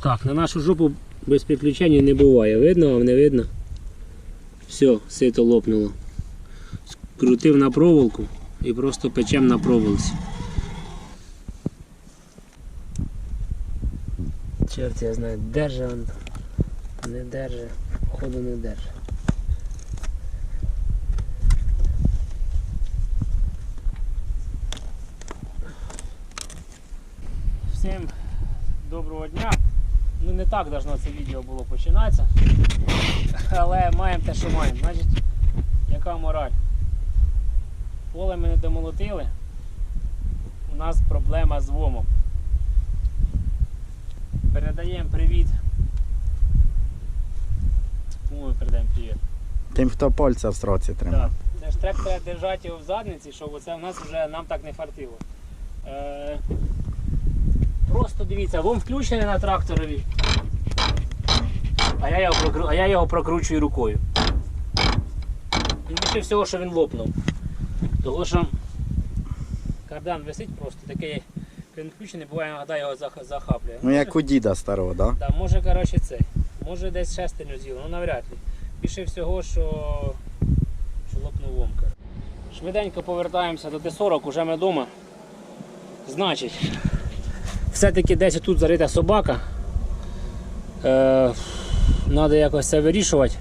Так, на нашу жопу без приключень не буває. Видно вам, не видно? Все, сито лопнуло. Скрутив на проволоку і просто печем на проволоці. Черт, я знаю, держи он. Не держи. Походу не держи. Всім доброго дня. Ну не так должно це відео було починатися. Але маємо те, що маємо. Значить, яка мораль? Поле ми не домолотили. У нас проблема з вомом. Передаємо привіт. Кому ми передаємо привіт? Тим, хто пальця в сроці тримає. Так. Де ж треба держати його в задниці, щоб оце в нас вже нам так не фартило. Е, просто дивіться, вон включений на тракторові. А я його, прокру... а я його прокручую рукою. І більше всього, що він лопнув. Того що кардан висить просто такий, він включений, буває, іноді його захаплює. Ну як у діда старого, да? Да, може, коротше, це. Може десь шестерню з'їло, ну навряд ли. Більше всього, що, що лопнув вомка. Швиденько повертаємося до Т-40, уже ми вдома. Значить, все-таки десь тут зарита собака. Е, Треба якось це вирішувати.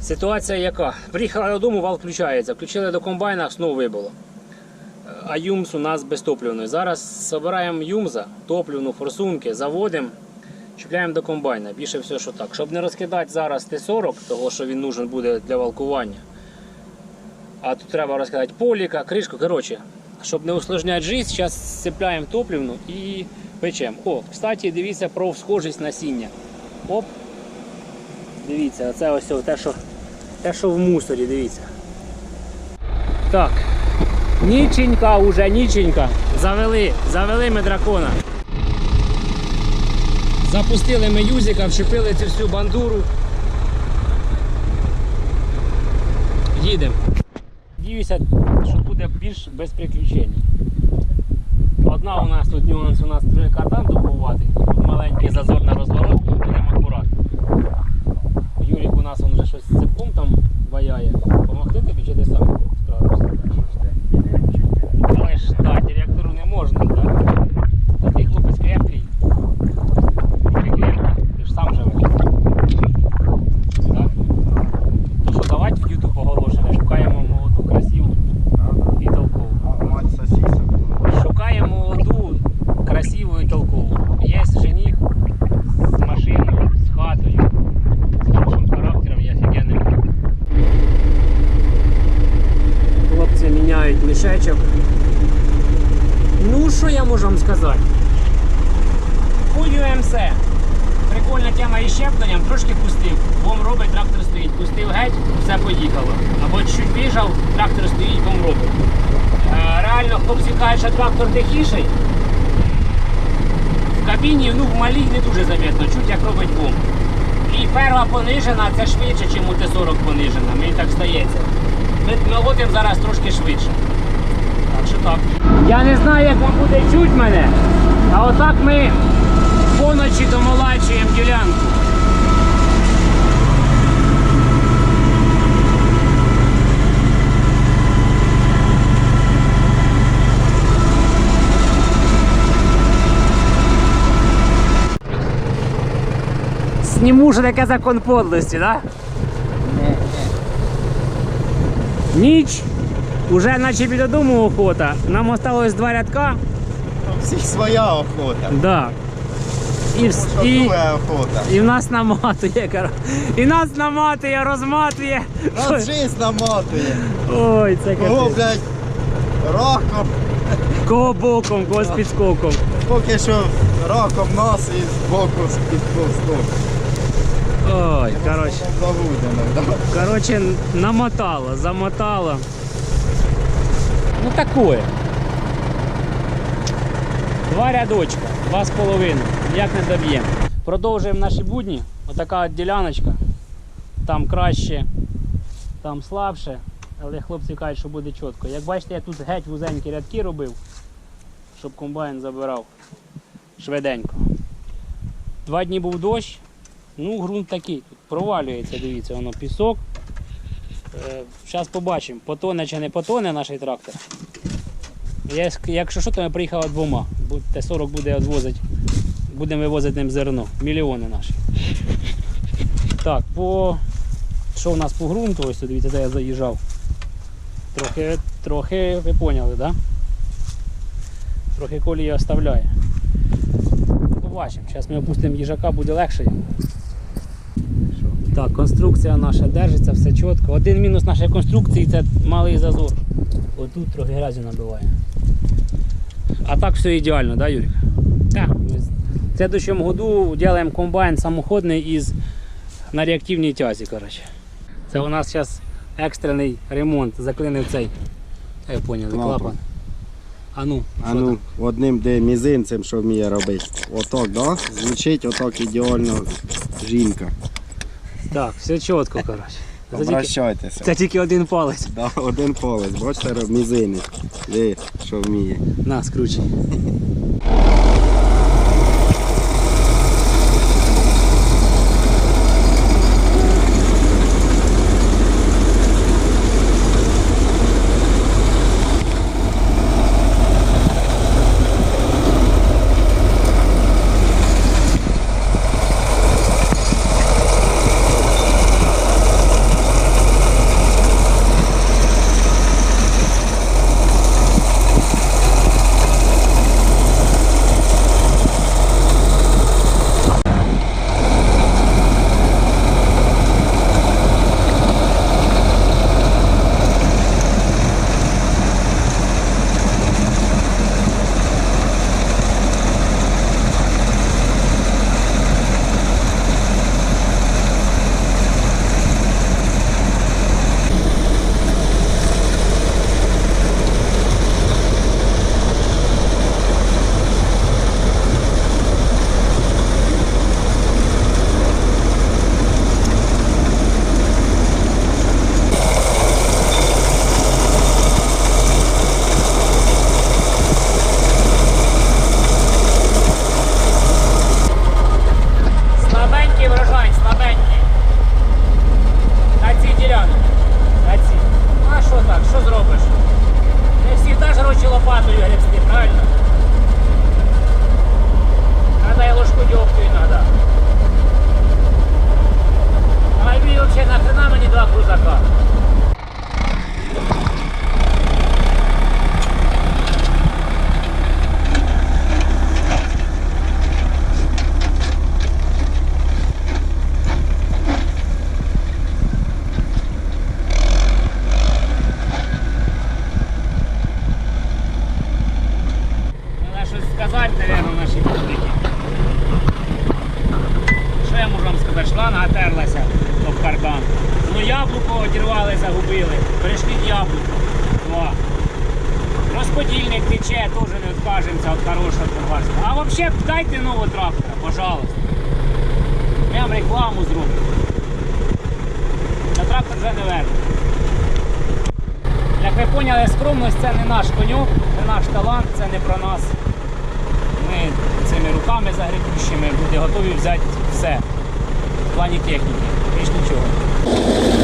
Ситуація яка? Приїхали додому, вал включається. Включили до комбайна, знову вибило. Е, А юмс у нас безтопливний. Зараз збираємо юмза, топливну, форсунки, заводимо, чіпляємо до комбайна. Більше все, що так. Щоб не розкидати зараз Т-40, того що він нужен буде для валкування. А тут треба розкидати поліка, кришку. Коротше, щоб не усложняти життя, зараз сцепляємо топливну і печемо. О, кстати, дивіться про схожість насіння. Оп. Дивіться, це ось те, що, те, що в мусорі, дивіться. Так. Ніченька уже, ніченька. Завели, завели ми дракона. Запустили ми юзика, вчепили цю всю бандуру. Їдемо. Надіюся, що буде більш без приключень. Одна у нас тут нюанс, у нас три катан добувати, Тут маленький зазор на розворот, будемо акуратно. Юрік у нас він вже щось з цепком там ваяє. Помогти тобі чи ти сам справишся? Але ж так, директору не можна, так? Та ти хлопець крепкий. Ти крепкий, ти ж сам живеш. Так? То що давати в YouTube оголошення, шукаємо молоду, красиву і толкову. Мать сосісок. Шукаємо молоду, красиву і толкову. Є жених з машиною, з хатою, з хорошим характером і офігенним. Хлопці міняють мішечок. Ну, що я можу вам сказати? Хулю МС. Прикольна тема із щепленням, трошки пустив. Бом робить, трактор стоїть. Пустив геть, все поїхало. Або чуть вижав, трактор стоїть, бом робить. Е, Реально хлопці кажуть, що трактор тихіший. В кабіні ну, в малій не дуже замітно, чуть як робить бум. І перва понижена, це швидше, ніж у Т-40 понижена. Мені так здається. Ми наводимо зараз трошки швидше. Так що так. Я не знаю, як вам буде чуть мене, а отак ми поночі домолачуємо ділянку. Сніму що таке закон подлості, да? Ніч. Уже наче біля дому охота. Нам осталось два рядка. У всіх своя охота. Да. І, Що і, охота? і в нас наматує, І нас наматує, розматує. Нас жизнь наматує. Ой, це Кого, капець. блядь, раком, Кого боком, кого з підскоком. поки що раком нас і з боку з-під ковсток. Ой, коротше. Короче, намотало, замотало. Ну такое. Два рядочка, два з половиною. Як не доб'ємо. Продовжуємо наші будні. Отака от діляночка. Там краще, там слабше. Але хлопці кажуть, що буде чітко. Як бачите, я тут геть вузенькі рядки робив, щоб комбайн забирав швиденько. Два дні був дощ. Ну, ґрунт такий. Провалюється, дивіться, воно пісок. Зараз побачимо, потоне чи не потоне наш трактор. Якщо що, то я приїхав двома. Т-40 буде відвозити, будемо вивозити ним зерно. Мільйони наші. Так, по що у нас по ґрунту, ось дивіться, де я заїжджав. Трохи, трохи ви поняли? Да? Трохи колії оставляє. Побачимо. Зараз ми опустимо їжака, буде легше. Так, конструкція наша держиться, все чітко. Один мінус нашої конструкції це малий зазор. Отут трохи грязі набиває. А так все ідеально, да, Юрій? Так. В следующем году робимо комбайн самоходний із на реактивній тязі. Коротше. Це у нас зараз екстрений ремонт, заклинив цей. Я Клапан. клапан. А ну, А ну, одним де мізинцем, що вміє робити. Отак, да? Звучить отак ідеально жінка. Так, все чітко, коротше. Це тільки, Обращайтеся. це тільки один палець. Да, один палець, бачите, мізинець. Де, що вміє. На, скручай. Про нас. Ми цими руками загребущими буде готові взяти все в плані техніки. Більш нічого.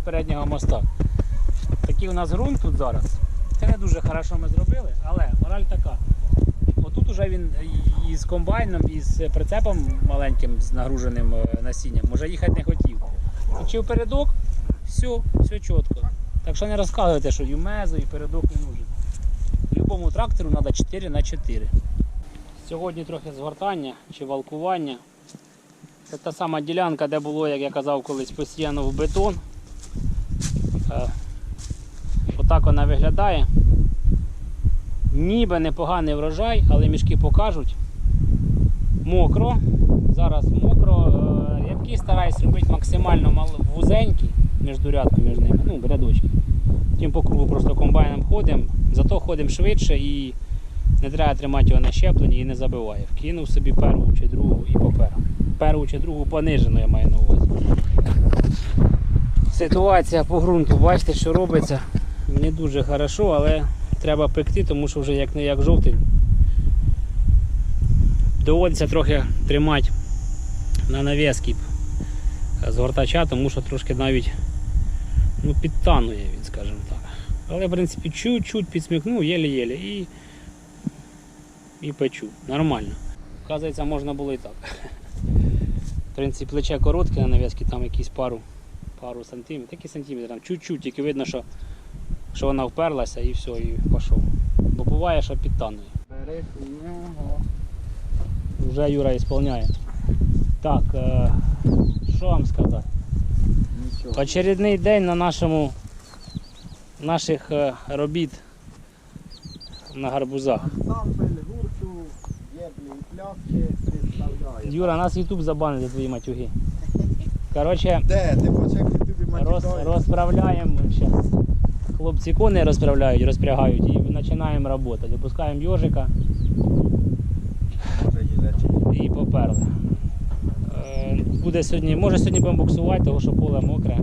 Про переднього моста. Такий у нас ґрунт тут зараз. Це не дуже хорошо ми зробили, але мораль така. Отут уже він і з комбайном, і з прицепом маленьким, з нагруженим е, насінням, може їхати не хотів. Включив передок, все, все чітко. Так що не розказуйте, що юмезу і передок не нужен. Любому трактору треба 4 на 4 Сьогодні трохи згортання чи валкування. Це та сама ділянка, де було, як я казав колись, посіяно в бетон. Е, Отак вона виглядає. Ніби непоганий врожай, але мішки покажуть. Мокро. Зараз мокро. Е, Рядки стараюсь робити максимально мал- вузенькі між рядками між ними, ну, рядочки. Тим по кругу просто комбайном ходимо, зато ходимо швидше і не треба тримати його на щепленні і не забиває. Вкинув собі перву чи другу і попер. Перву чи другу понижену я маю на увазі. Ситуація по ґрунту, бачите, що робиться. Не дуже хорошо, але треба пекти, тому що вже як не як жовтень. Доводиться трохи тримати на нав'язки згортача, тому що трошки навіть ну, підтанує він, скажімо так. Але в принципі чуть-чуть підсмікнув, єлі-єлі і, і печу. Нормально. Вказується, можна було і так. В принципі, плече коротке на нав'язки, там якісь пару, пару сантиметрів, такі сантиметри, там чуть-чуть, тільки видно, що, що вона вперлася і все, і пішов. Бо буває, що підтанує. Бери у нього. Вже Юра ісполняє. Так, е, що вам сказати? Нічого. Очередний день на нашому наших е, робіт на гарбузах. Сампель гурту, єблі і представляє. Юра, нас Ютуб забанить за твої матюги. Коротше, Де? Ти почекай роз, розправляємо зараз. Хлопці кони розправляють, розпрягають і починаємо працювати. Запускаємо йожика і поперли. Е, Буде сьогодні, може сьогодні будемо буксувати, тому що поле мокре.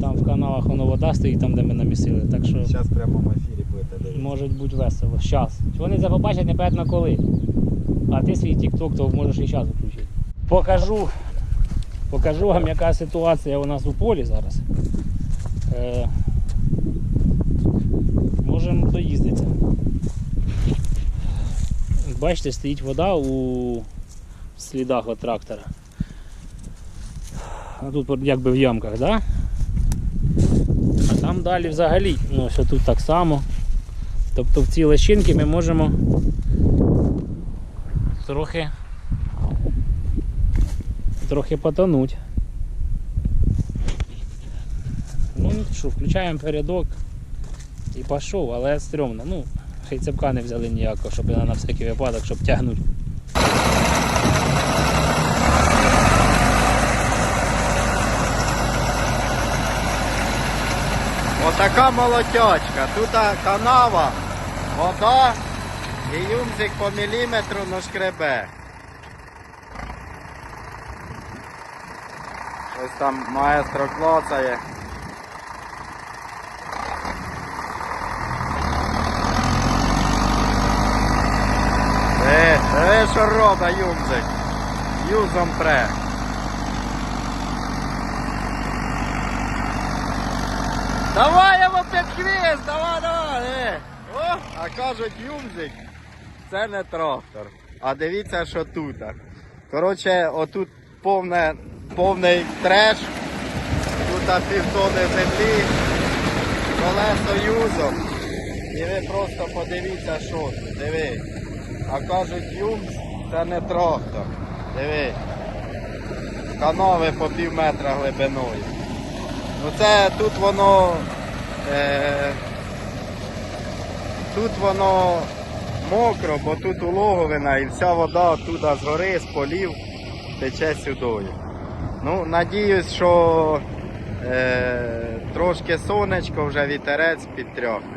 Там в каналах воно вода стоїть, там де ми намісили. Так що Зараз в ефірі будете може бути весело. Щас. Вони це побачать непонятно коли. А ти свій TikTok, то можеш і зараз включити. Покажу, покажу вам, яка ситуація у нас у полі зараз. Е, можемо доїздитися. Бачите, стоїть вода у слідах від трактора. А тут якби в ямках, да? А там далі взагалі, ну що тут так само. Тобто в ці лещинки ми можемо трохи трохи потонуть. Ну що, включаємо передок і пішов, але стрьомно. Ну, ще й цепка не взяли ніякого, щоб на всякий випадок, щоб тягнути. Отака молотячка. Тут канава, вода і юмзик по міліметру но шкребе. Ось там маестро клацає. Е, е, що робить юмзик? Юзом пре. Давай йому під хвіст, давай, давай. Е. О, а кажуть, юмзик, це не трактор. А дивіться, що тут. Коротше, отут повне, повний треш. Тут півтони землі, колесо юзом. І ви просто подивіться, що. Диви. А кажуть, юмз це не трактор. Диви. Канави по пів метра глибиною. Ну це тут воно. Е, тут воно мокро, бо тут улоговина і вся вода оттуда з гори, з полів тече сюдою. Ну, надіюсь, що е, трошки сонечко, вже вітерець підтряхне.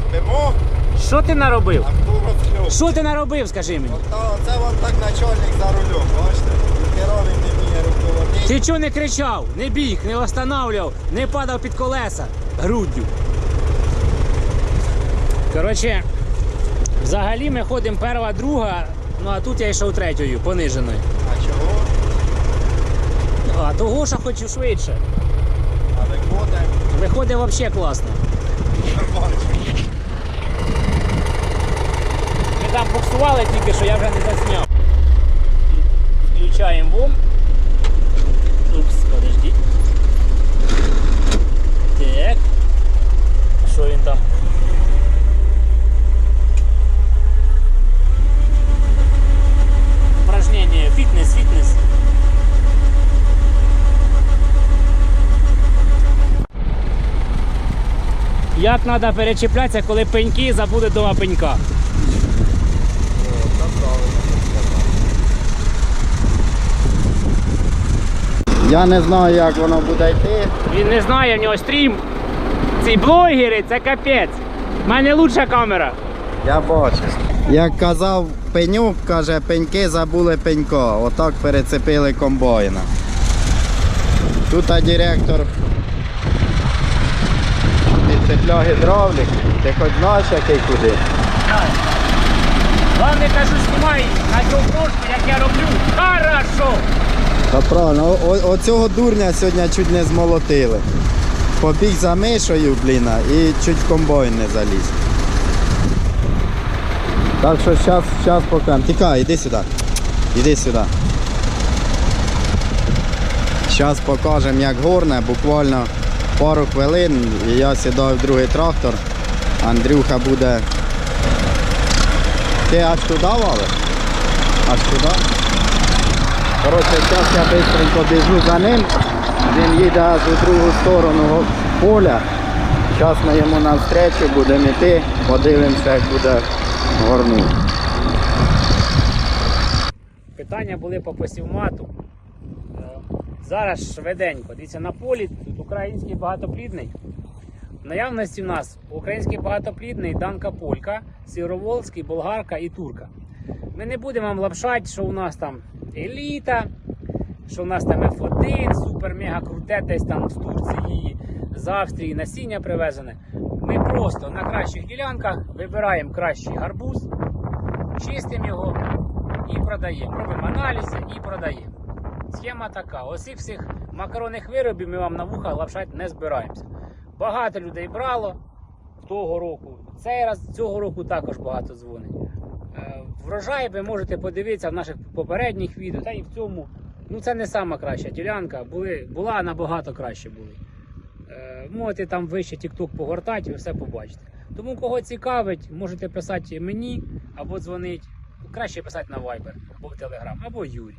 Спимо, Що ти наробив? Що ти наробив, скажи мені? Ото це вам так начальник за рулем, бачите? Керовий не вміє руководити. Ти чого не кричав, не біг, не останавливав, не падав під колеса груддю. Коротше, взагалі ми ходимо перша, друга, ну а тут я йшов третьою, пониженою. А чого? А того, що хочу швидше. А виходить Виходить взагалі класно. нормально. Там буксували тільки, що я вже не засняв. Включаємо вом. Упс, подожди. Так. Що він там? Упражнение. Фітнес, фітнес. Як треба перечіплятися, коли пеньки забуде дома пенька? Я не знаю, як воно буде йти. Він не знає, в нього стрім. Ці блогери, це капець. У мене лучша камера. Я бачу. Як казав пенюк, каже, пеньки забули пенько. Отак перецепили комбайна. Тут а директор підцепляв гідравлік. Ти хоч знаєш, який куди? Главне кажу, знімай на GoPro, як я роблю. Хорошо! Та правильно, о- оцього дурня сьогодні чуть не змолотили. Побіг за мишою, блін, і чуть в комбайн не заліз. Так що зараз, зараз покажемо. Тікай, іди сюди. Іди сюди. Зараз покажемо, як горне, буквально пару хвилин і я сідаю в другий трактор. Андрюха буде. Ти аж туди валиш? Аж туди? Коротше, зараз я швидко біжу за ним. Він їде у другу сторону поля. Зараз ми йому навстречу будемо йти, подивимося, як буде горнути. Питання були по посівмату. Е, Зараз швиденько. Дивіться, на полі тут український багатоплідний. В наявності в нас український багатоплідний Данка Полька, Сіроволський, Болгарка і Турка. Ми не будемо вам лапшати, що у нас там еліта, що у нас там F1, супер мега круте, десь там з Турції, з Австрії насіння привезене. Ми просто на кращих ділянках вибираємо кращий гарбуз, чистимо його і продаємо. Робимо аналізи і продаємо. Схема така: усіх всіх макаронних виробів ми вам на вуха лапшати не збираємося. Багато людей брало того року. Цей раз цього року також багато дзвонить. Е, Врожай ви можете подивитися в наших попередніх відео, та і в цьому. Ну це не сама краща ділянка, були, була набагато краще були. Е, Можете там вище TikTok погортати, ви все побачите. Тому кого цікавить, можете писати мені або дзвонити. Краще писати на Viber або в Telegram, або Юрій.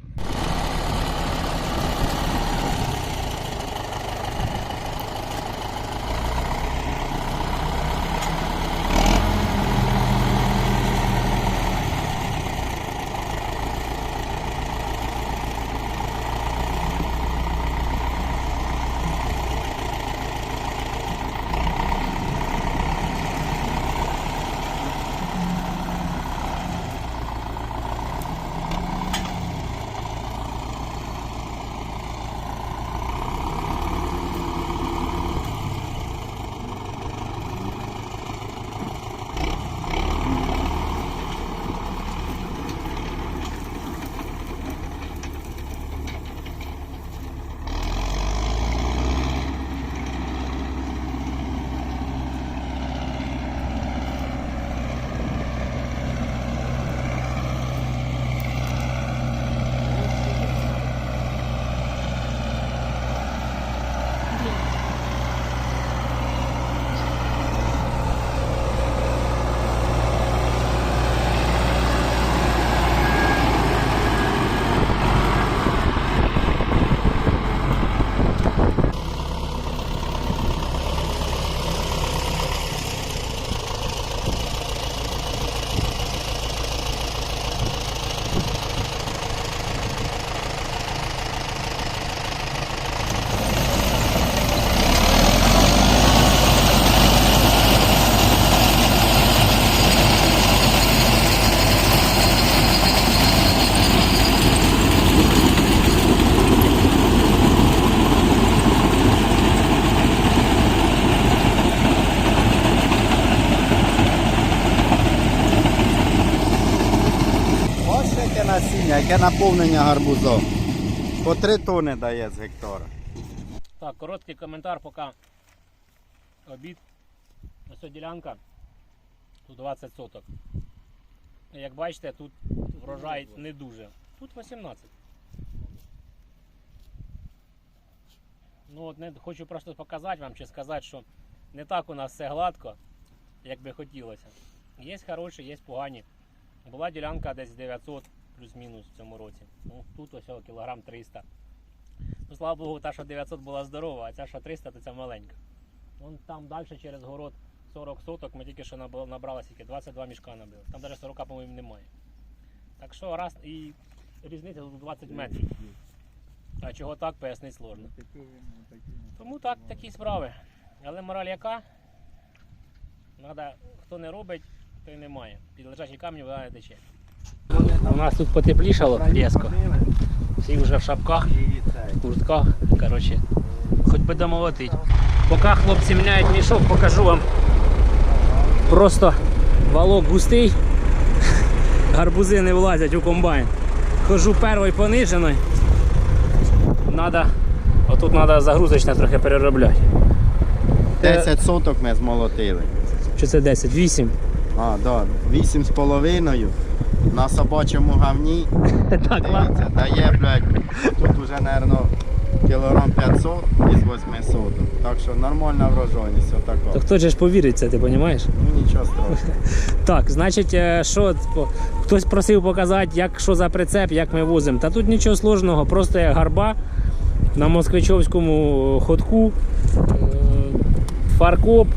Наповнення гарбузом. По 3 тони дає з гектара. Так, короткий коментар, поки обід. Ось ділянка. Тут 20 соток. Як бачите, тут врожай не дуже. Тут 18. Ну, от не, хочу просто показати вам чи сказати, що не так у нас все гладко, як би хотілося. Є хороші, є погані. Була ділянка десь 900 плюс-мінус в цьому році. Ну, тут ось кілограм 300. Ну, слава Богу, та, що 900 була здорова, а ця, що 300, то ця маленька. Вон там далі через город 40 соток, ми тільки що набрали, скільки, 22 мішка набили. Там навіть 40, по-моєму, немає. Так що раз і різниця тут 20 метрів. А чого так, пояснити сложно. Тому так, такі справи. Але мораль яка? Надо, хто не робить, той не має. Під лежачий камінь вода не тече. У нас тут потеплішало різко. Всі вже в шапках, куртках. Коротше, хоч би домолотить. Поки хлопці міняють мішок, покажу вам. Просто валок густий, гарбузи не влазять у комбайн. Хожу перший понижений. Надо, отут треба загрузочне трохи переробляти. 10 соток ми змолотили. Чи це 10? 8. А, да, 8 з половиною. На собачому гавні. Так. Дивіться, дає, блядь, тут уже, мабуть, кілограм 500 із 8 соток. Так що нормальна врожайність, То отака. хто ж повірить це, ти розумієш? Ну нічого страшного. Так, значить, е, що хтось просив показати, як що за прицеп, як ми возимо. Та тут нічого сложного, просто є гарба на москвичовському ходку, е, фаркоп.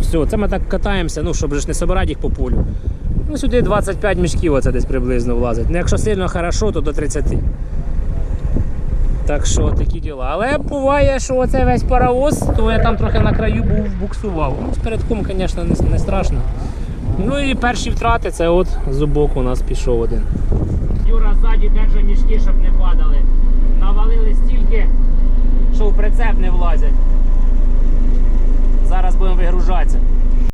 Все, це ми так катаємося, ну, щоб ж не собирати їх по полю. Ну Сюди 25 мішків оце десь приблизно влазить. Ну, Якщо сильно хорошо, то до 30. Так що такі діла. Але буває, що оце весь паровоз, то я там трохи на краю був буксував. Ну, З передком, звісно, не, не страшно. Ну і перші втрати це от зубок у нас пішов один. Юра ззаді держа мішки, щоб не падали. Навалили стільки, що в прицеп не влазять. Зараз будемо вигружатися.